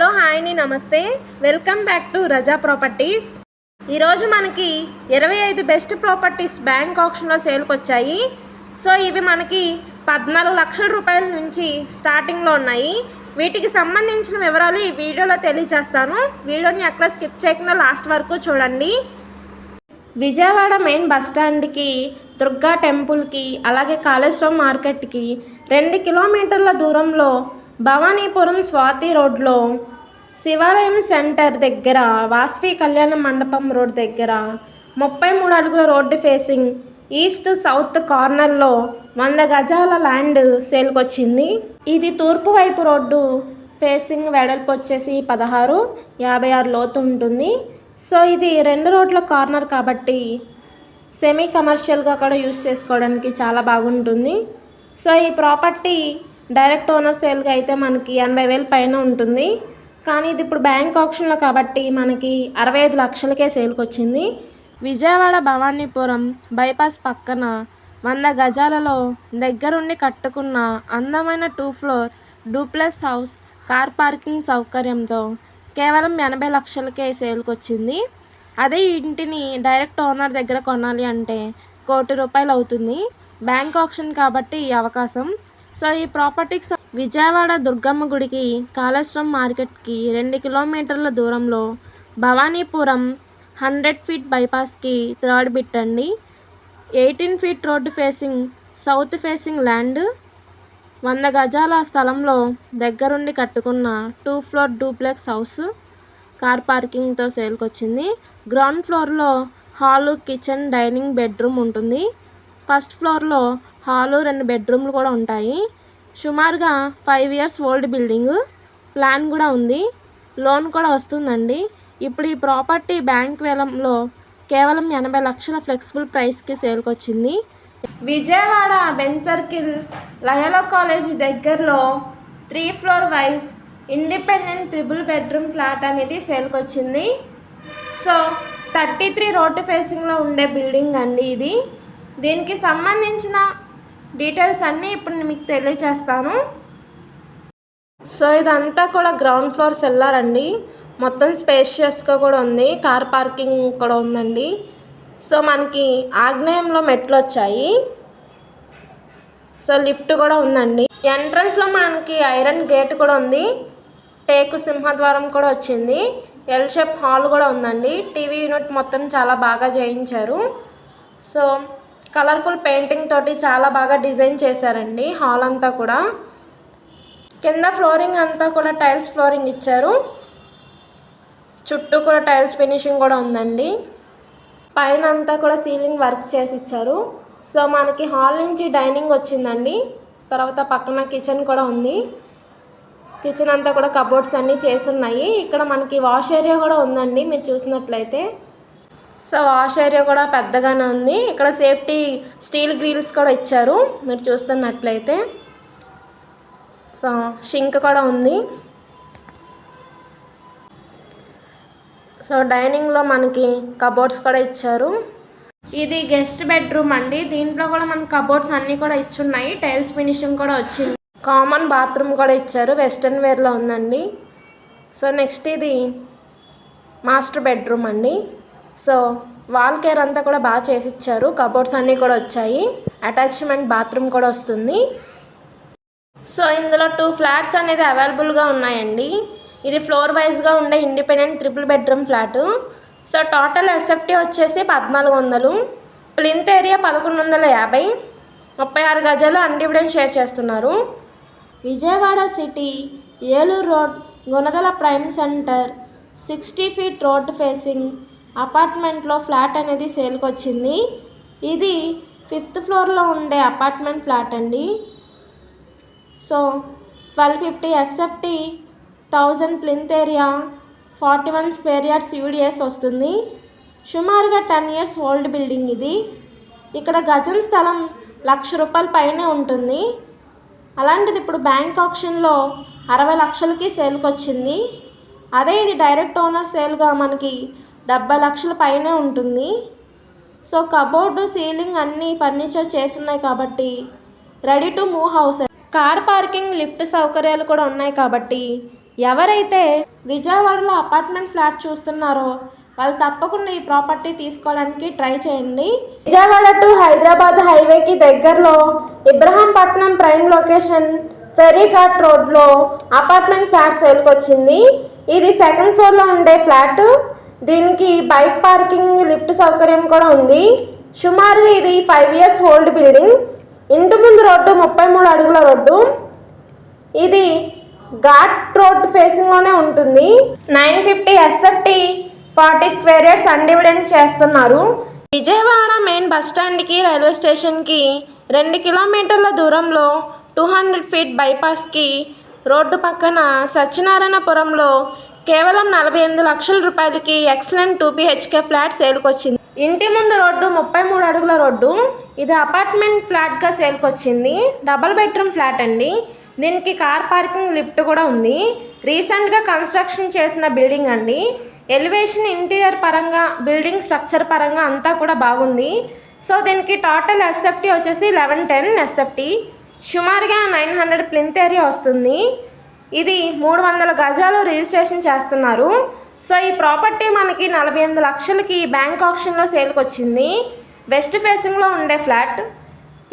Hello హాయ్ని నమస్తే. Welcome back to Raza properties. ఈరోజు మనకి ఇరవై ఐదు బెస్ట్ ప్రాపర్టీస్ బ్యాంక్ ఆప్షన్లో సేల్కి వచ్చాయి. సో ఇవి మనకి పద్నాలుగు లక్షల రూపాయల నుంచి స్టార్టింగ్లో ఉన్నాయి. వీటికి సంబంధించిన వివరాలు ఈ వీడియోలో తెలియజేస్తాను. వీడియోని ఎక్కడ స్కిప్ చేయకుండా లాస్ట్ వరకు చూడండి. విజయవాడ మెయిన్ బస్ స్టాండ్కి దుర్గా టెంపుల్కి అలాగే కాళేశ్వరం మార్కెట్కి రెండు కిలోమీటర్ల దూరంలో భవానీపురం స్వాతి రోడ్లో శివాలయం సెంటర్ దగ్గర వాసవి కళ్యాణ మండపం రోడ్ దగ్గర ముప్పై మూడు అడుగుల రోడ్డు ఫేసింగ్ ఈస్ట్ సౌత్ కార్నర్లో వంద గజాల ల్యాండ్ సేల్కొచ్చింది. ఇది తూర్పు వైపు రోడ్డు ఫేసింగ్ వెడల్పు వచ్చేసి పదహారు యాభై ఆరు లోతు ఉంటుంది. సో ఇది రెండు రోడ్ల కార్నర్ కాబట్టి సెమీ కమర్షియల్గా కూడా యూస్ చేసుకోవడానికి చాలా బాగుంటుంది. సో ఈ ప్రాపర్టీ డైరెక్ట్ ఓనర్ సేల్గా అయితే మనకి ఎనభై వేలు పైన ఉంటుంది. కానీ ఇది ఇప్పుడు బ్యాంక్ ఆప్షన్లో కాబట్టి మనకి అరవై ఐదు లక్షలకే సేల్కి వచ్చింది. విజయవాడ భవానీపురం బైపాస్ పక్కన వంద గజాలలో దగ్గరుండి కట్టుకున్న అందమైన two floor duplex house car parking సౌకర్యంతో కేవలం ఎనభై లక్షలకే సేల్కి వచ్చింది. అదే ఇంటిని డైరెక్ట్ ఓనర్ దగ్గర కొనాలి అంటే కోటి రూపాయలు అవుతుంది బ్యాంక్ ఆప్షన్ కాబట్టి ఈ అవకాశం. సో ఈ ప్రాపర్టీకి విజయవాడ దుర్గమ్మ గుడికి కాళేశ్వరం మార్కెట్కి రెండు కిలోమీటర్ల దూరంలో భవానీపురం హండ్రెడ్ ఫీట్ బైపాస్కి థర్డ్ బిట్ అండి. Eighteen feet road facing south facing land వంద గజాల స్థలంలో దగ్గరుండి కట్టుకున్న two floor duplex house car పార్కింగ్తో సేల్కి వచ్చింది గ్రౌండ్ ఫ్లోర్లో హాలు కిచెన్ డైనింగ్ బెడ్రూమ్ ఉంటుంది. ఫస్ట్ ఫ్లోర్లో హాలు రెండు బెడ్రూమ్లు కూడా ఉంటాయి. సుమారుగా five years old building plan కూడా ఉంది. లోన్ కూడా వస్తుందండి. ఇప్పుడు ఈ ప్రాపర్టీ బ్యాంక్ వేలంలో కేవలం ఎనభై లక్షల ఫ్లెక్సిబుల్ ప్రైస్కి సేల్కి వచ్చింది. విజయవాడ బెన్ సర్కిల్ లయలో కాలేజ్ దగ్గరలో three floor wise independent triple bedroom flat అనేది సేల్కి వచ్చింది. సో థర్టీ త్రీ రోడ్డు ఫేసింగ్లో ఉండే బిల్డింగ్ అండి ఇది. దీనికి సంబంధించిన డీటెయిల్స్ అన్నీ ఇప్పుడు నేను మీకు తెలియచేస్తాను. సో ఇదంతా కూడా గ్రౌండ్ ఫ్లోర్ సెల్లార్ అండి. మొత్తం స్పేషియస్గా కూడా ఉంది. కార్ పార్కింగ్ కూడా ఉందండి. సో మనకి ఆగ్నేయంలో మెట్లు వచ్చాయి. సో లిఫ్ట్ కూడా ఉందండి. ఎంట్రన్స్లో మనకి ఐరన్ గేట్ కూడా ఉంది. టేకు సింహద్వారం కూడా వచ్చింది. ఎల్ షేప్ హాల్ కూడా ఉందండి. టీవీ యూనిట్ మొత్తం చాలా బాగా చేయించారు. సో కలర్ఫుల్ పెయింటింగ్ తోటి చాలా బాగా డిజైన్ చేశారండి హాల్ అంతా కూడా. కింద ఫ్లోరింగ్ అంతా కూడా టైల్స్ ఫ్లోరింగ్ ఇచ్చారు. చుట్టూ కూడా టైల్స్ ఫినిషింగ్ కూడా ఉందండి. పైన అంతా కూడా సీలింగ్ వర్క్ చేసి ఇచ్చారు. సో మనకి హాల్ నుంచి డైనింగ్ వచ్చిందండి. తర్వాత పక్కన కిచెన్ కూడా ఉంది. కిచెన్ అంతా కూడా కబోర్డ్స్ అన్నీ చేసున్నాయి ఇక్కడ మనకి వాష్ ఏరియా కూడా ఉందండి మీరు చూసినట్లయితే. సో వాష్ ఏరియా కూడా పెద్దగానే ఉంది. ఇక్కడ సేఫ్టీ స్టీల్ గ్రిల్స్ కూడా ఇచ్చారు. మీరు చూస్తున్నట్లయితే. సో షింక్ కూడా ఉంది. సో డైనింగ్లో మనకి కబోర్డ్స్ కూడా ఇచ్చారు. ఇది గెస్ట్ బెడ్రూమ్ అండి. దీంట్లో కూడా మనకి కబోర్డ్స్ అన్నీ కూడా ఇచ్చున్నాయి. టైల్స్ ఫినిషింగ్ కూడా వచ్చింది. కామన్ బాత్రూమ్ కూడా ఇచ్చారు. వెస్ట్రన్ వేర్లో ఉందండి. సో నెక్స్ట్ ఇది మాస్టర్ బెడ్రూమ్ అండి. సో వాల్ కేర్ అంతా కూడా బాగా చేసి ఇచ్చారు కబోర్డ్స్ అన్నీ కూడా వచ్చాయి. అటాచ్మెంట్ బాత్రూమ్ కూడా వస్తుంది. సో ఇందులో టూ ఫ్లాట్స్ అనేది అవైలబుల్గా ఉన్నాయండి. ఇది ఫ్లోర్ వైజ్గా ఉండే independent triple bedroom flat. So total SFT వచ్చేసి పద్నాలుగు వందలు. ప్లింత్ ఏరియా పదకొండు వందల యాభై. ముప్పై ఆరు గజాలు అన్డివిడెంట్ షేర్ చేస్తున్నారు. Vijayawada city Eluru road Gunadala prime centre sixty feet road facing అపార్ట్మెంట్లో ఫ్లాట్ అనేది సేల్కి వచ్చింది ఇది ఫిఫ్త్ ఫ్లోర్లో ఉండే అపార్ట్మెంట్ ఫ్లాట్ అండి. So twelve fifty SFT thousand plinth area forty one square yards UDS వస్తుంది. సుమారుగా టెన్ ఇయర్స్ ఓల్డ్ బిల్డింగ్ ఇది. ఇక్కడ గజం స్థలం లక్ష రూపాయల పైనే ఉంటుంది. అలాంటిది ఇప్పుడు బ్యాంక్ ఆప్షన్లో అరవై లక్షలకి సేల్కి వచ్చింది అదే ఇది డైరెక్ట్ ఓనర్ సేల్గా మనకి డెబ్బై లక్షల పైనే ఉంటుంది. సో కబోర్డు సీలింగ్ అన్నీ ఫర్నిచర్ చేస్తున్నాయి కాబట్టి ready to move house. Car parking lift సౌకర్యాలు కూడా ఉన్నాయి కాబట్టి ఎవరైతే విజయవాడలో అపార్ట్మెంట్ ఫ్లాట్ చూస్తున్నారో వాళ్ళు తప్పకుండా ఈ ప్రాపర్టీ తీసుకోవడానికి ట్రై చేయండి. విజయవాడ టు హైదరాబాద్ హైవేకి దగ్గరలో ఇబ్రహాంపట్నం ప్రైమ్ లొకేషన్ ఫెరీఘాట్ రోడ్లో అపార్ట్మెంట్ ఫ్లాట్ సేల్కి వచ్చింది ఇది సెకండ్ ఫ్లోర్లో ఉండే ఫ్లాట్. దీనికి బైక్ పార్కింగ్ లిఫ్ట్ సౌకర్యం కూడా ఉంది. సుమారుగా ఇది ఫైవ్ ఇయర్స్ ఓల్డ్ బిల్డింగ్ ఇంటి ముందు రోడ్డు ముప్పై మూడు అడుగుల రోడ్డు. ఇది ఘాట్ రోడ్ ఫేసింగ్లోనే ఉంటుంది. Nine fifty SFT forty square years undivided చేస్తున్నారు. విజయవాడ మెయిన్ బస్ స్టాండ్కి రైల్వే స్టేషన్కి రెండు కిలోమీటర్ల దూరంలో టూ హండ్రెడ్ ఫీట్ బైపాస్కి రోడ్డు పక్కన సత్యనారాయణపురంలో కేవలం నలభై ఎనిమిది లక్షల రూపాయలకి ఎక్సలెంట్ టూ బిహెచ్కే ఫ్లాట్ సేల్కి వచ్చింది ఇంటి ముందు రోడ్డు ముప్పై మూడు అడుగుల రోడ్డు ఇది అపార్ట్మెంట్ ఫ్లాట్గా సేల్కి వచ్చింది డబల్ బెడ్రూమ్ ఫ్లాట్ అండి. దీనికి కార్ పార్కింగ్ లిఫ్ట్ కూడా ఉంది. రీసెంట్గా కన్స్ట్రక్షన్ చేసిన బిల్డింగ్ అండి. ఎలివేషన్ ఇంటీరియర్ పరంగా బిల్డింగ్ స్ట్రక్చర్ పరంగా అంతా కూడా బాగుంది. సో దీనికి టోటల్ ఎస్ఎఫ్టీ వచ్చేసి లెవెన్ టెన్ ఎస్ఎఫ్టీ. సుమారుగా నైన్ హండ్రెడ్ ప్లింత్ ఏరియా వస్తుంది. ఇది మూడు వందల గజాలు రిజిస్ట్రేషన్ చేస్తున్నారు. సో ఈ ప్రాపర్టీ మనకి నలభై ఎనిమిది లక్షలకి బ్యాంక్ ఆప్షన్లో సేల్కి వచ్చింది వెస్ట్ ఫేసింగ్లో ఉండే ఫ్లాట్.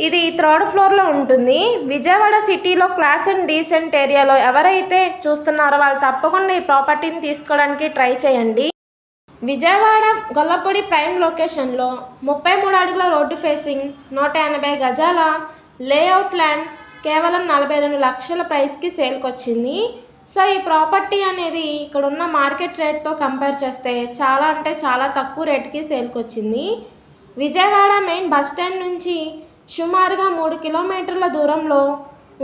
ఇది థర్డ్ ఫ్లోర్లో ఉంటుంది. విజయవాడ సిటీలో క్లాస్ అండ్ డీసెంట్ ఏరియాలో ఎవరైతే చూస్తున్నారో వాళ్ళు తప్పకుండా ఈ ప్రాపర్టీని తీసుకోవడానికి ట్రై చేయండి. విజయవాడ గొల్లపూడి ప్రైమ్ లొకేషన్లో ముప్పై మూడు అడుగుల రోడ్డు ఫేసింగ్ నూట ఎనభై గజాల లేఅవుట్ ల్యాండ్ కేవలం నలభై రెండు లక్షల ప్రైస్కి సేల్కి వచ్చింది సో ఈ ప్రాపర్టీ అనేది ఇక్కడ ఉన్న మార్కెట్ రేట్తో కంపేర్ చేస్తే చాలా అంటే చాలా తక్కువ రేట్కి సేల్కి వచ్చింది విజయవాడ మెయిన్ బస్ స్టాండ్ నుంచి సుమారుగా మూడు కిలోమీటర్ల దూరంలో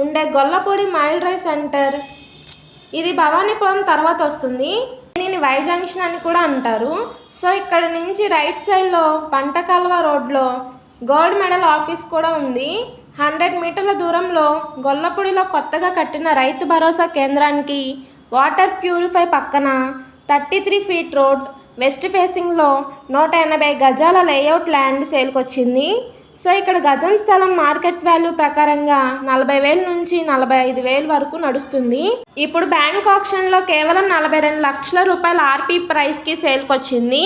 ఉండే గొల్లపూడి మైల్ రైస్ సెంటర్. ఇది భవానీపురం తర్వాత వస్తుంది. దీనిని వై జంక్షన్ అని కూడా అంటారు. సో ఇక్కడ నుంచి రైట్ సైడ్లో పంటకాల్వ రోడ్లో గోల్డ్ మెడల్ ఆఫీస్ కూడా ఉంది. హండ్రెడ్ మీటర్ల దూరంలో గొల్లపూడిలో కొత్తగా కట్టిన రైతు భరోసా కేంద్రానికి వాటర్ ప్యూరిఫై పక్కన thirty three feet road west ఫేసింగ్లో నూట ఎనభై గజాల లేఅవుట్ ల్యాండ్ సేల్కొచ్చింది. సో ఇక్కడ గజం స్థలం మార్కెట్ వాల్యూ ప్రకారంగా నలభై వేల నుంచి నలభై ఐదు వేల వరకు నడుస్తుంది. ఇప్పుడు బ్యాంక్ ఆప్షన్లో కేవలం నలభై రెండు లక్షల రూపాయల ఆర్పీ ప్రైస్కి సేల్కొచ్చింది.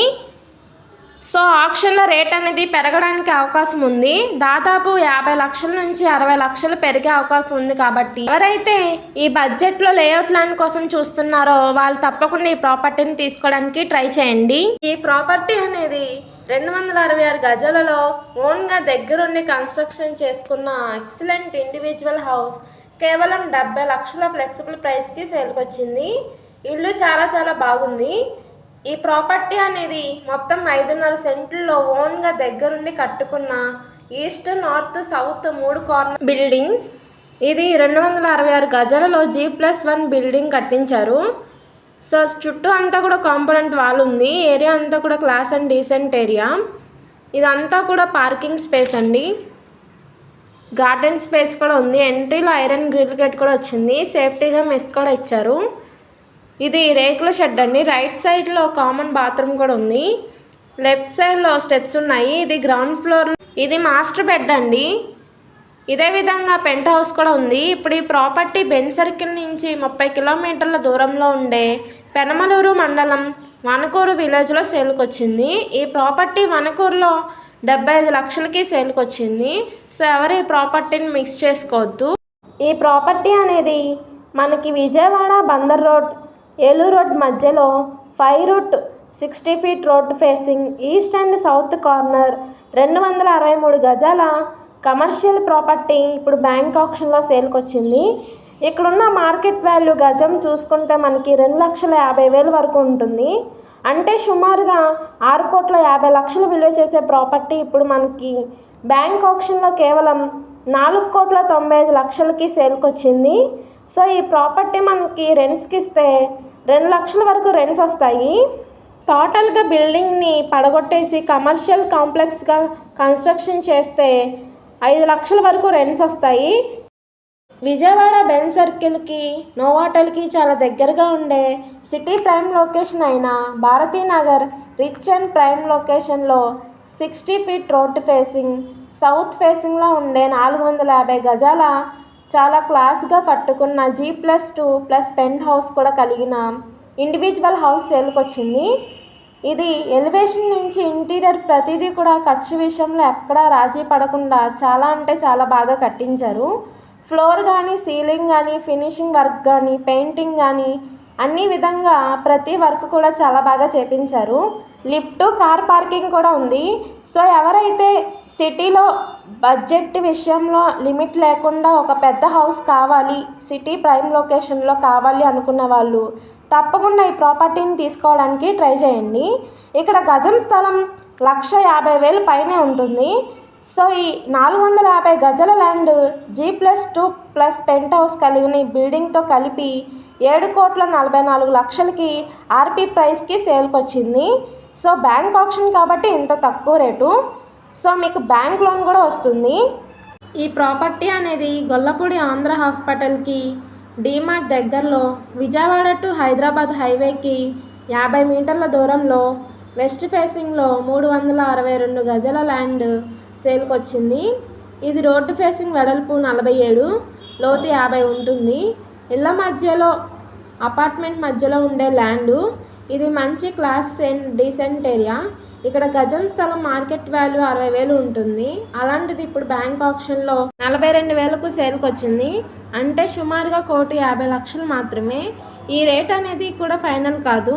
సో ఆప్షన్ల రేట్ అనేది పెరగడానికి అవకాశం ఉంది. దాదాపు యాభై లక్షల నుంచి అరవై లక్షలు పెరిగే అవకాశం ఉంది కాబట్టి ఎవరైతే ఈ బడ్జెట్లో లేఅవుట్ ల్యాండ్ కోసం చూస్తున్నారో వాళ్ళు తప్పకుండా ఈ ప్రాపర్టీని తీసుకోవడానికి ట్రై చేయండి. ఈ ప్రాపర్టీ అనేది రెండు వందల అరవై ఆరు గజాలలో ఓన్గా దగ్గరుండి కన్స్ట్రక్షన్ చేసుకున్న ఎక్సలెంట్ ఇండివిజువల్ హౌస్ కేవలం డెబ్బై లక్షల ఫ్లెక్సిబుల్ ప్రైస్కి సేల్కొచ్చింది. ఇల్లు చాలా చాలా బాగుంది. ఈ ప్రాపర్టీ అనేది మొత్తం ఐదున్నర సెంట్లలో ఓన్గా దగ్గరుండి కట్టుకున్న ఈస్ట్ నార్త్ సౌత్ మూడు కార్నర్ బిల్డింగ్. ఇది రెండు వందల అరవై ఆరు గజాలలో జీ ప్లస్ వన్ బిల్డింగ్ కట్టించారు. సో చుట్టూ అంతా కూడా కాంపోనెంట్ వాల్ ఉంది. ఏరియా అంతా కూడా క్లాస్ అండ్ డీసెంట్ ఏరియా. ఇదంతా కూడా పార్కింగ్ స్పేస్ అండి. గార్డెన్ స్పేస్ కూడా ఉంది. ఎంట్రీలో ఐరన్ గ్రిల్ గేట్ కూడా వచ్చింది. సేఫ్టీగా మెస్ కూడా ఇచ్చారు. ఇది రేకుల షెడ్ అండి. రైట్ సైడ్లో కామన్ బాత్రూమ్ కూడా ఉంది. లెఫ్ట్ సైడ్లో స్టెప్స్ ఉన్నాయి. ఇది గ్రౌండ్ ఫ్లోర్. ఇది మాస్టర్ బెడ్ అండి. ఇదే విధంగా పెంట్ హౌస్ కూడా ఉంది. ఇప్పుడు ఈ ప్రాపర్టీ బెన్ సర్కిల్ నుంచి ముప్పై కిలోమీటర్ల దూరంలో ఉండే పెనమలూరు మండలం వనకూరు విలేజ్లో సేల్కి వచ్చింది. ఈ ప్రాపర్టీ వనకూరులో డెబ్బై ఐదు లక్షలకి సేల్కి వచ్చింది. సో ఎవరు ఈ ప్రాపర్టీని మిక్స్ చేసుకోవద్దు. ఈ ప్రాపర్టీ అనేది మనకి విజయవాడ బందర్ రోడ్ ఏలూరు రోడ్ మధ్యలో five route sixty feet road facing east and south corner రెండు వందల అరవై మూడు గజాల కమర్షియల్ ప్రాపర్టీ ఇప్పుడు బ్యాంక్ ఆప్షన్లో సేల్కి వచ్చింది ఇక్కడున్న మార్కెట్ వాల్యూ గజం చూసుకుంటే మనకి రెండు లక్షల యాభై వేల వరకు ఉంటుంది. అంటే సుమారుగా ఆరు కోట్ల యాభై లక్షలు విలువ చేసే ప్రాపర్టీ ఇప్పుడు మనకి బ్యాంక్ ఆప్షన్లో కేవలం నాలుగు కోట్ల తొంభై ఐదు లక్షలకి సేల్కి వచ్చింది సో ఈ ప్రాపర్టీ మనకి రెంట్స్కి ఇస్తే రెండు లక్షల వరకు రెంట్స్ వస్తాయి. టోటల్గా బిల్డింగ్ని పడగొట్టేసి కమర్షియల్ కాంప్లెక్స్గా కన్స్ట్రక్షన్ చేస్తే ఐదు లక్షల వరకు రెంట్స్ వస్తాయి. విజయవాడ బెన్ సర్కిల్కి నోవాటల్కి చాలా దగ్గరగా ఉండే సిటీ ప్రైమ్ లొకేషన్ అయిన భారతీనగర్ రిచ్ అండ్ ప్రైమ్ లొకేషన్లో sixty feet road facing south ఫేసింగ్లో ఉండే నాలుగు వందల యాభై గజాల చాలా క్లాస్గా కట్టుకున్న G plus two plus penthouse కూడా కలిగిన ఇండివిజువల్ హౌస్ సేల్కి వచ్చింది. ఇది ఎలివేషన్ నుంచి ఇంటీరియర్ ప్రతిదీ కూడా ఖర్చు విషయంలో ఎక్కడా రాజీ పడకుండా చాలా అంటే చాలా బాగా కట్టించారు. ఫ్లోర్ కానీ సీలింగ్ కానీ ఫినిషింగ్ వర్క్ కానీ పెయింటింగ్ కానీ అన్ని విధంగా ప్రతి వర్క్ కూడా చాలా బాగా చేపించారు. లిఫ్ట్ కార్ పార్కింగ్ కూడా ఉంది. సో ఎవరైతే సిటీలో బడ్జెట్ విషయంలో లిమిట్ లేకుండా ఒక పెద్ద హౌస్ కావాలి సిటీ ప్రైమ్ లొకేషన్లో కావాలి అనుకున్న వాళ్ళు తప్పకుండా ఈ ప్రాపర్టీని తీసుకోవడానికి ట్రై చేయండి. ఇక్కడ గజం స్థలం లక్ష యాభై వేలు పైనే ఉంటుంది. సో ఈ నాలుగు వందల యాభై గజల land G plus two plus penthouse కలిగిన ఈ బిల్డింగ్తో కలిపి ఏడు కోట్ల నలభై నాలుగు లక్షలకి ఆర్పీ ప్రైస్కి సేల్కొచ్చింది. సో బ్యాంక్ ఆప్షన్ కాబట్టి ఇంత తక్కువ రేటు. సో మీకు బ్యాంక్ లోన్ కూడా వస్తుంది. ఈ ప్రాపర్టీ అనేది గొల్లపూడి ఆంధ్ర హాస్పిటల్కి డీమార్ట్ దగ్గరలో విజయవాడ టు హైదరాబాద్ హైవేకి యాభై మీటర్ల దూరంలో వెస్ట్ ఫేసింగ్లో మూడు వందల అరవై రెండు గజల ల్యాండ్ సేల్కి వచ్చింది ఇది రోడ్డు ఫేసింగ్ వెడల్పు నలభై ఏడు లోతు యాభై ఉంటుంది. ఇళ్ళ మధ్యలో అపార్ట్మెంట్ మధ్యలో ఉండే ల్యాండు ఇది మంచి క్లాస్ సెన్ డీసెంట్ ఏరియా ఇక్కడ గజం స్థలం మార్కెట్ వాల్యూ అరవై వేలు ఉంటుంది. అలాంటిది ఇప్పుడు బ్యాంక్ ఆప్షన్లో నలభై రెండు వేలకు సేల్కి వచ్చింది అంటే సుమారుగా కోటి యాభై లక్షలు మాత్రమే. ఈ రేట్ అనేది కూడా ఫైనల్ కాదు.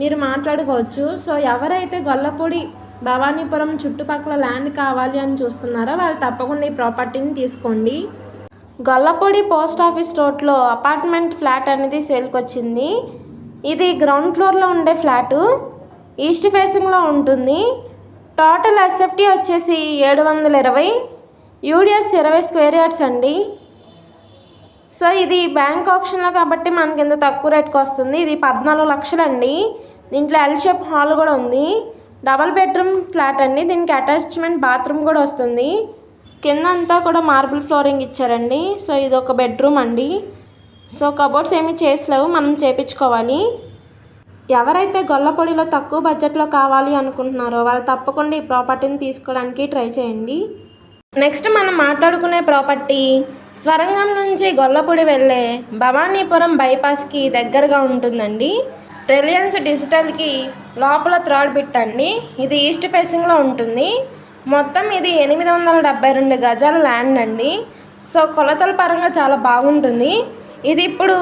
మీరు మాట్లాడుకోవచ్చు. సో ఎవరైతే గొల్లపూడి భవానీపురం చుట్టుపక్కల ల్యాండ్ కావాలి అని చూస్తున్నారో వాళ్ళు తప్పకుండా ఈ ప్రాపర్టీని తీసుకోండి. గొల్లపూడి పోస్ట్ ఆఫీస్ రోడ్లో అపార్ట్మెంట్ ఫ్లాట్ అనేది సేల్కి వచ్చింది ఇది గ్రౌండ్ ఫ్లోర్లో ఉండే ఫ్లాటు ఈస్ట్ ఫేసింగ్లో ఉంటుంది. టోటల్ ఎస్ఎఫ్టీ వచ్చేసి ఏడు వందల ఇరవై యూడిఎస్ ఇరవై స్క్వేర్ యార్డ్స్ అండి. సో ఇది బ్యాంక్ ఆప్షన్లో కాబట్టి మనకి ఇంత తక్కువ రేట్కి వస్తుంది. ఇది పద్నాలుగు లక్షలండి. దీంట్లో ఎల్ షేప్ హాల్ కూడా ఉంది. డబల్ బెడ్రూమ్ ఫ్లాట్ అండి. దీనికి అటాచ్మెంట్ బాత్రూమ్ కూడా వస్తుంది. కింద అంతా కూడా మార్బుల్ ఫ్లోరింగ్ ఇచ్చారండి. సో ఇది ఒక బెడ్రూమ్ అండి. సో కబోర్డ్స్ ఏమి చేసలేవు మనం చేపించుకోవాలి. ఎవరైతే గొల్లపొడిలో తక్కువ బడ్జెట్లో కావాలి అనుకుంటున్నారో వాళ్ళు తప్పకుండా ఈ ప్రాపర్టీని తీసుకోవడానికి ట్రై చేయండి. నెక్స్ట్ మనం మాట్లాడుకునే ప్రాపర్టీ స్వరంగం నుంచి గొల్లపొడి వెళ్ళే భవానీపురం బైపాస్కి దగ్గరగా ఉంటుందండి. రిలయన్స్ డిజిటల్కి లోపల థర్డ్ బిట్ అండి. ఇది ఈస్ట్ ఫేసింగ్లో ఉంటుంది. మొత్తం ఇది ఎనిమిది వందల డెబ్బై రెండు గజాల ల్యాండ్ అండి. సో కొలతల పరంగా చాలా బాగుంటుంది. ఇది ఇప్పుడు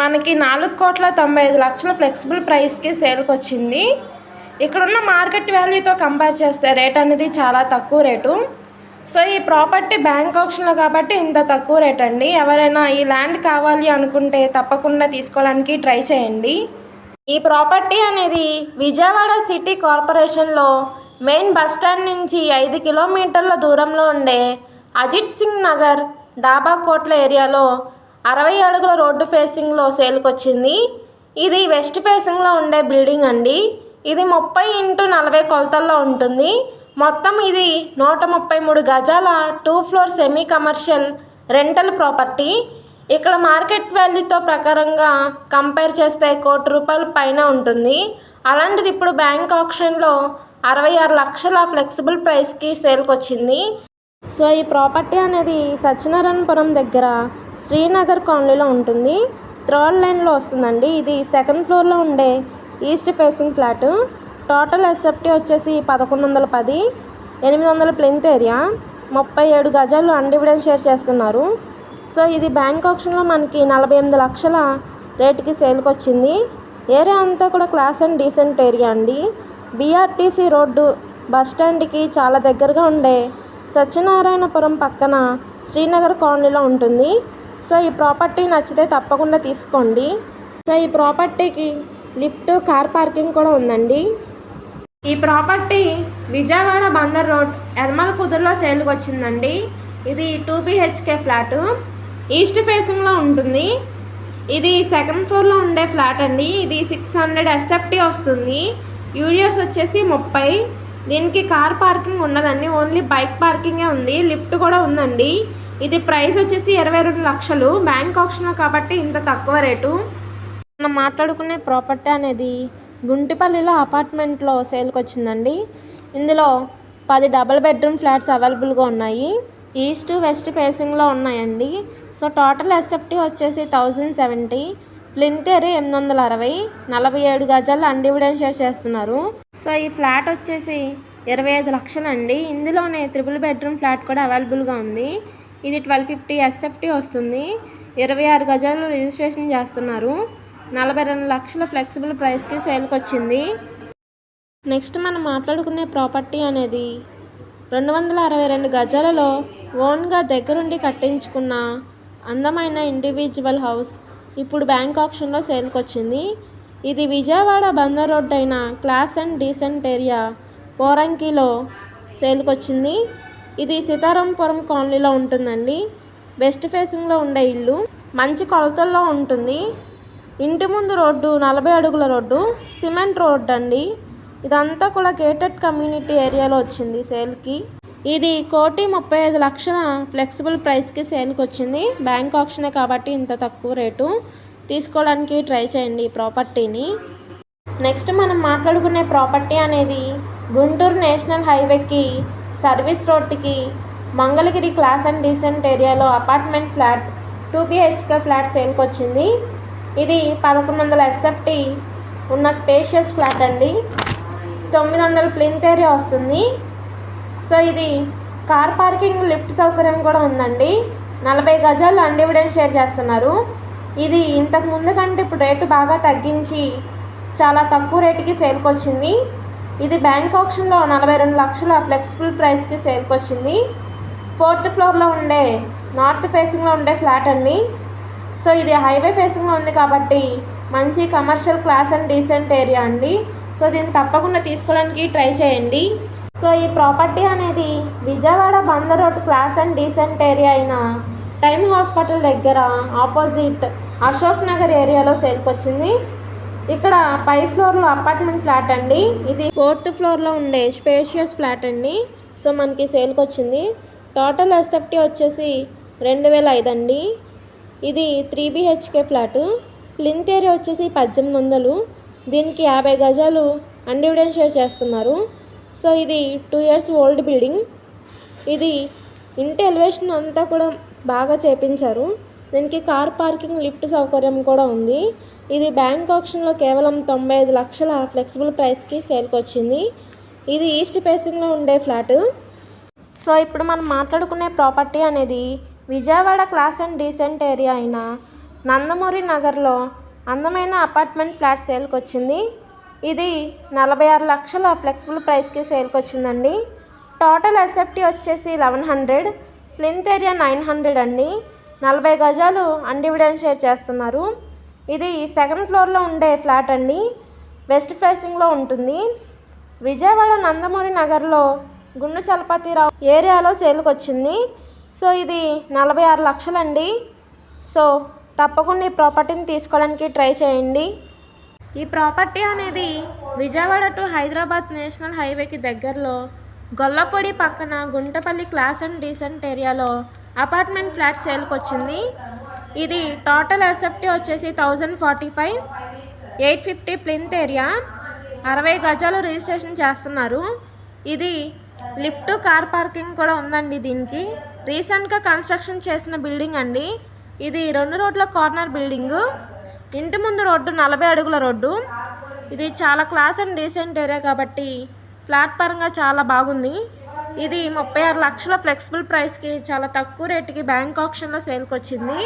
మనకి నాలుగు కోట్ల తొంభై ఐదు లక్షల ఫ్లెక్సిబుల్ ప్రైస్కి సేల్కి వచ్చింది. ఇక్కడున్న మార్కెట్ వాల్యూతో కంపేర్ చేస్తే రేట్ అనేది చాలా తక్కువ రేటు. సో ఈ ప్రాపర్టీ బ్యాంక్ ఆప్షన్లో కాబట్టి ఇంత తక్కువ రేట్ అండి. ఎవరైనా ఈ ల్యాండ్ కావాలి అనుకుంటే తప్పకుండా తీసుకోవడానికి ట్రై చేయండి. ఈ ప్రాపర్టీ అనేది విజయవాడ సిటీ కార్పొరేషన్లో మెయిన్ బస్ స్టాండ్ నుంచి ఐదు కిలోమీటర్ల దూరంలో ఉండే అజిత్ సింగ్ నగర్ డాబా కోట్ల ఏరియాలో అరవై అడుగుల రోడ్డు ఫేసింగ్లో సేల్కొచ్చింది. ఇది వెస్ట్ ఫేసింగ్లో ఉండే బిల్డింగ్ అండి. ఇది ముప్పై ఇంటూ నలభై కొలతల్లో ఉంటుంది. మొత్తం ఇది నూట ముప్పై మూడు గజాల two floor semi commercial rental property. ఇక్కడ మార్కెట్ వాల్యూతో ప్రకారంగా కంపేర్ చేస్తే కోటి రూపాయల పైన ఉంటుంది. అలాంటిది ఇప్పుడు బ్యాంక్ ఆప్షన్లో అరవై ఆరు లక్షల ఫ్లెక్సిబుల్ ప్రైస్కి సేల్కి వచ్చింది సో ఈ ప్రాపర్టీ అనేది సత్యనారాయణపురం దగ్గర శ్రీనగర్ కాలనీలో ఉంటుంది. థర్డ్ లైన్లో వస్తుందండి. ఇది సెకండ్ ఫ్లోర్లో ఉండే east facing flat. Total SFT వచ్చేసి పదకొండు వందల పది ఎనిమిది వందల ప్లెంత్ ఏరియా. ముప్పై ఏడు గజాలు అన్డివిడెంట్ షేర్ చేస్తున్నారు. సో ఇది బ్యాంక్ ఆప్షన్లో మనకి నలభై ఎనిమిది లక్షల రేటుకి సేల్కి వచ్చింది. ఏరియా అంతా కూడా క్లాస్ అండ్ డీసెంట్ ఏరియా అండి. బీఆర్టీసీ రోడ్డు బస్ స్టాండ్కి చాలా దగ్గరగా ఉండే సత్యనారాయణపురం పక్కన శ్రీనగర్ కాలనీలో ఉంటుంది. సో ఈ ప్రాపర్టీ నచ్చితే తప్పకుండా తీసుకోండి. సో ఈ ప్రాపర్టీకి లిఫ్ట్ కార్ పార్కింగ్ కూడా ఉందండి. ఈ ప్రాపర్టీ విజయవాడ బందర్ రోడ్ ఎర్మల కుదురులో సేల్కి వచ్చిందండి. ఇది టూ బిహెచ్కే ఫ్లాటు. ఈస్ట్ ఫేసింగ్లో ఉంటుంది. ఇది సెకండ్ ఫ్లోర్లో ఉండే ఫ్లాట్ అండి. ఇది సిక్స్ హండ్రెడ్ ఎస్ఎఫ్టీ వస్తుంది. యూడియోస్ వచ్చేసి ముప్పై. దీనికి కార్ పార్కింగ్ ఉండదండి ఓన్లీ బైక్ పార్కింగే ఉంది. లిఫ్ట్ కూడా ఉందండి. ఇది ప్రైస్ వచ్చేసి ఇరవై రెండు లక్షలు. బ్యాంక్ ఆప్షన్ కాబట్టి ఇంత తక్కువ రేటు. మనం మాట్లాడుకునే ప్రాపర్టీ అనేది గుంటిపల్లిలో అపార్ట్మెంట్లో సేల్కి వచ్చిందండి ఇందులో పది డబల్ బెడ్రూమ్ ఫ్లాట్స్ అవైలబుల్గా ఉన్నాయి. ఈస్ట్ వెస్ట్ ఫేసింగ్లో ఉన్నాయండి. సో టోటల్ ఎస్ఎఫ్టీ వచ్చేసి థౌజండ్ సెవెంటీ. ప్లింతేరి ఎనిమిది వందల అరవై. నలభై ఏడు గజాలు అన్డివిడెంట్ షేర్ చేస్తున్నారు. సో ఈ ఫ్లాట్ వచ్చేసి ఇరవై ఐదు లక్షలండి. ఇందులోనే త్రిపుల్ బెడ్రూమ్ ఫ్లాట్ కూడా అవైలబుల్గా ఉంది. ఇది ట్వెల్వ్ ఫిఫ్టీ ఎస్ఎఫ్టీ వస్తుంది. ఇరవై ఆరు గజాలు రిజిస్ట్రేషన్ చేస్తున్నారు. నలభై రెండు లక్షల ఫ్లెక్సిబుల్ ప్రైస్కి సేల్కి వచ్చింది నెక్స్ట్ మనం మాట్లాడుకునే ప్రాపర్టీ అనేది రెండు వందల అరవై రెండు గజాలలో ఓన్గా దగ్గరుండి కట్టించుకున్న అందమైన ఇండివిజువల్ హౌస్ ఇప్పుడు బ్యాంక్ ఆప్షన్లో సేల్కి వచ్చింది ఇది విజయవాడ బందర్ రోడ్ అయిన క్లాస్ అండ్ డీసెంట్ ఏరియా పోరంకిలో సేల్కి వచ్చింది ఇది సీతారాంపురం కాలనీలో ఉంటుందండి. వెస్ట్ ఫేసింగ్లో ఉండే ఇల్లు. మంచి కొలతల్లో ఉంటుంది. ఇంటి ముందు రోడ్డు నలభై అడుగుల రోడ్డు సిమెంట్ రోడ్ అండి. ఇదంతా కూడా గేటెడ్ కమ్యూనిటీ ఏరియాలో వచ్చింది సేల్కి. ఇది కోటి ముప్పై ఐదు లక్షల ఫ్లెక్సిబుల్ ప్రైస్కి సేల్కి వచ్చింది. బ్యాంక్ ఆప్షనే కాబట్టి ఇంత తక్కువ రేటు. తీసుకోవడానికి ట్రై చేయండి ఈ ప్రాపర్టీని. నెక్స్ట్ మనం మాట్లాడుకునే ప్రాపర్టీ అనేది గుంటూరు నేషనల్ హైవేకి సర్వీస్ రోడ్డుకి మంగళగిరి క్లాస్ అండ్ డీసెంట్ ఏరియాలో apartment flat two BHK flat సేల్కి వచ్చింది ఇది పదకొండు వందల ఎస్ఎఫ్టీ ఉన్న స్పేషియస్ ఫ్లాట్ అండి. తొమ్మిది వందల ప్లింత్ ఏరియా వస్తుంది. సో ఇది కార్ పార్కింగ్ లిఫ్ట్ సౌకర్యం కూడా ఉందండి. నలభై గజాలు అన్డివిడెంట్ షేర్ చేస్తున్నారు. ఇది ఇంతకు ముందు కంటే ఇప్పుడు రేటు బాగా తగ్గించి చాలా తక్కువ రేటుకి సేల్కి వచ్చింది ఇది బ్యాంక్ ఆప్షన్లో నలభై రెండు లక్షల ఫ్లెక్సిబుల్ ప్రైస్కి సేల్కి వచ్చింది ఫోర్త్ ఫ్లోర్లో ఉండే నార్త్ ఫేసింగ్లో ఉండే ఫ్లాట్ అండి. సో ఇది హైవే ఫేసింగ్లో ఉంది కాబట్టి మంచి commercial class and decent area అండి. సో దీన్ని తప్పకుండా తీసుకోవడానికి ట్రై చేయండి. సో ఈ ప్రాపర్టీ అనేది Vijayawada Bandar road class and decent area అయిన టైమ్ హాస్పిటల్ దగ్గర ఆపోజిట్ అశోక్ నగర్ ఏరియాలో సేల్కొచ్చింది. ఇక్కడ పై ఫ్లోర్లో అపార్ట్మెంట్ ఫ్లాట్ అండి. ఇది ఫోర్త్ ఫ్లోర్లో ఉండే స్పేషియస్ ఫ్లాట్ అండి. సో మనకి సేల్కి వచ్చింది. టోటల్ ఎస్ఎఫ్టీ వచ్చేసి రెండు వేల ఐదు అండి. ఇది three BHK flat. Plinth area వచ్చేసి పద్దెనిమిది వందలు. దీనికి యాభై గజాలు అన్డివిడెంట్ షేర్ చేస్తున్నారు. సో ఇది టూ ఇయర్స్ ఓల్డ్ బిల్డింగ్ ఇది ఇంటి ఎలివేషన్ అంతా కూడా బాగా చేపించారు. దీనికి కార్ పార్కింగ్ లిఫ్ట్ సౌకర్యం కూడా ఉంది. ఇది బ్యాంక్ ఆప్షన్లో కేవలం తొంభై ఐదు లక్షల ఫ్లెక్సిబుల్ ప్రైస్కి సేల్కి వచ్చింది ఇది ఈస్ట్ ఫేసింగ్లో ఉండే ఫ్లాట్. సో ఇప్పుడు మనం మాట్లాడుకునే ప్రాపర్టీ అనేది Vijayawada class and decent area అయిన నందమూరి నగర్లో అందమైన అపార్ట్మెంట్ ఫ్లాట్ సేల్కి వచ్చింది ఇది నలభై ఆరు లక్షల ఫ్లెక్సిబుల్ ప్రైస్కి సేల్కి వచ్చిందండి టోటల్ ఎస్ఎఫ్టీ వచ్చేసి eleven hundred plinth area nine hundred అండి. నలభై గజాలు అన్డివిడెంట్ షేర్ చేస్తున్నారు. ఇది సెకండ్ ఫ్లోర్లో ఉండే ఫ్లాట్ అండి. వెస్ట్ ఫేసింగ్లో ఉంటుంది. విజయవాడ నందమూరి నగర్లో గుండు చలపతిరావు ఏరియాలో సేల్కి వచ్చింది. సో ఇది నలభై ఆరు లక్షలండి. సో తప్పకుండా ఈ ప్రాపర్టీని తీసుకోవడానికి ట్రై చేయండి. ఈ ప్రాపర్టీ అనేది విజయవాడ టు హైదరాబాద్ నేషనల్ హైవేకి దగ్గరలో గొల్లపొడి పక్కన గుంటపల్లి క్లాస్ అండ్ డీసెంట్ ఏరియాలో అపార్ట్మెంట్ ఫ్లాట్ సేల్కి వచ్చింది. ఇది టోటల్ ఎస్ఎఫ్టీ వచ్చేసి thousand forty five eight fifty plinth area అరవై గజాలు రిజిస్ట్రేషన్ చేస్తున్నారు. ఇది లిఫ్ట్ కార్ పార్కింగ్ కూడా ఉందండి దీనికి. రీసెంట్గా కన్స్ట్రక్షన్ చేసిన బిల్డింగ్ అండి. ఇది రెండు రోడ్ల కార్నర్ బిల్డింగు ఇంటి ముందు రోడ్డు నలభై అడుగుల రోడ్డు. ఇది చాలా క్లాస్ అండ్ డీసెంట్ ఏరియా కాబట్టి ఫ్లాట్ పరంగా చాలా బాగుంది. ఇది ముప్పై ఆరు లక్షల ఫ్లెక్సిబుల్ ప్రైస్కి చాలా తక్కువ రేటుకి బ్యాంక్ ఆప్షన్లో సేల్కి వచ్చింది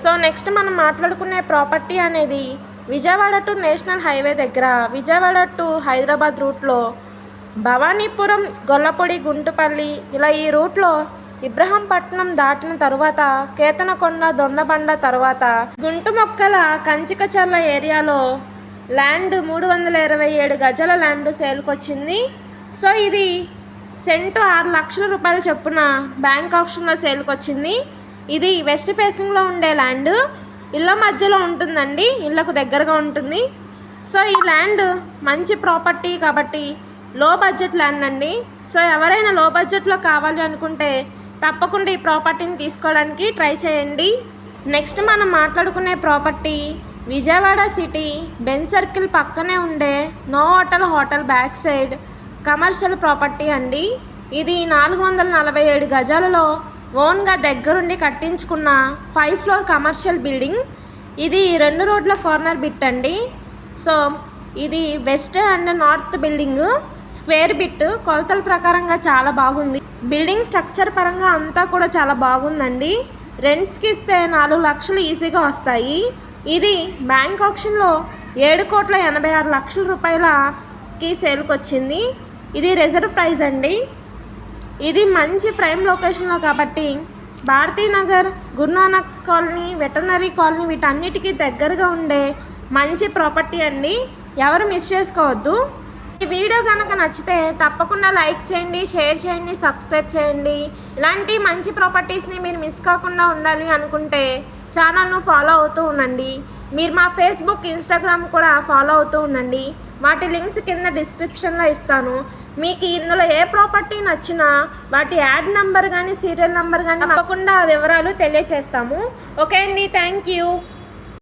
సో నెక్స్ట్ మనం మాట్లాడుకునే ప్రాపర్టీ అనేది విజయవాడ టు నేషనల్ హైవే దగ్గర విజయవాడ టు హైదరాబాద్ రూట్లో భవానీపురం గొల్లపొడి గుంటుపల్లి ఇలా ఈ రూట్లో ఇబ్రహంపట్నం దాటిన తరువాత కేతనకొండ దొండబండ తరువాత గుంటు మొక్కల కంచికచర్ల ఏరియాలో ల్యాండ్ మూడు వందల ఇరవై ఏడు గజాల ల్యాండ్ సేల్కొచ్చింది. సో ఇది సెంటు ఆరు లక్షల రూపాయల చొప్పున బ్యాంక్ ఆప్షన్లో సేల్కొచ్చింది. ఇది వెస్ట్ ఫేసింగ్లో ఉండే ల్యాండ్. ఇళ్ళ మధ్యలో ఉంటుందండి. ఇళ్ళకు దగ్గరగా ఉంటుంది. సో ఈ ల్యాండ్ మంచి ప్రాపర్టీ కాబట్టి లో బడ్జెట్ ల్యాండ్ అండి. సో ఎవరైనా లో బడ్జెట్లో కావాలి అనుకుంటే తప్పకుండా ఈ ప్రాపర్టీని తీసుకోవడానికి ట్రై చేయండి. నెక్స్ట్ మనం మాట్లాడుకునే property Vijayawada city Benz circle పక్కనే ఉండే no hotel hotel back side commercial property అండి. ఇది నాలుగు వందల నలభై ఏడు గజాలలో ఓన్గా దగ్గరుండి కట్టించుకున్న ఫైవ్ ఫ్లోర్ కమర్షియల్ బిల్డింగ్. ఇది రెండు రోడ్ల కార్నర్ బిట్ అండి. సో ఇది west and north building. Square bit. కొలతల ప్రకారంగా చాలా బాగుంది. బిల్డింగ్ స్ట్రక్చర్ పరంగా అంతా కూడా చాలా బాగుందండి. రెంట్స్కి ఇస్తే నాలుగు లక్షలు ఈజీగా వస్తాయి. ఇది బ్యాంక్ ఆప్షన్లో ఏడు కోట్ల ఎనభై ఆరు లక్షల రూపాయలకి సేల్కి వచ్చింది ఇది రిజర్వ్ ప్రైస్ అండి. ఇది మంచి ప్రైమ్ లొకేషన్లో కాబట్టి Bharati Nagar Guru Nanak colony veterinary colony వీటన్నిటికీ దగ్గరగా ఉండే మంచి ప్రాపర్టీ అండి. ఎవరు మిస్ చేసుకోవద్దు. ఈ వీడియో కనుక నచ్చితే తప్పకుండా లైక్ చేయండి షేర్ చేయండి సబ్స్క్రైబ్ చేయండి. ఇలాంటి మంచి ప్రాపర్టీస్ని మీరు మిస్ కాకుండా ఉండాలి అనుకుంటే ఛానల్ను ఫాలో అవుతూ ఉండండి. మీరు మా ఫేస్బుక్ ఇన్స్టాగ్రామ్ కూడా ఫాలో అవుతూ ఉండండి. వాటి లింక్స్ కింద డిస్క్రిప్షన్లో ఇస్తాను. మీకు ఇందులో ఏ ప్రాపర్టీ నచ్చినా వాటి యాడ్ నెంబర్ కానీ సీరియల్ నెంబర్ కానీ తప్పకుండా ఆ వివరాలు తెలియచేస్తాము. ఓకే అండి థ్యాంక్ యూ.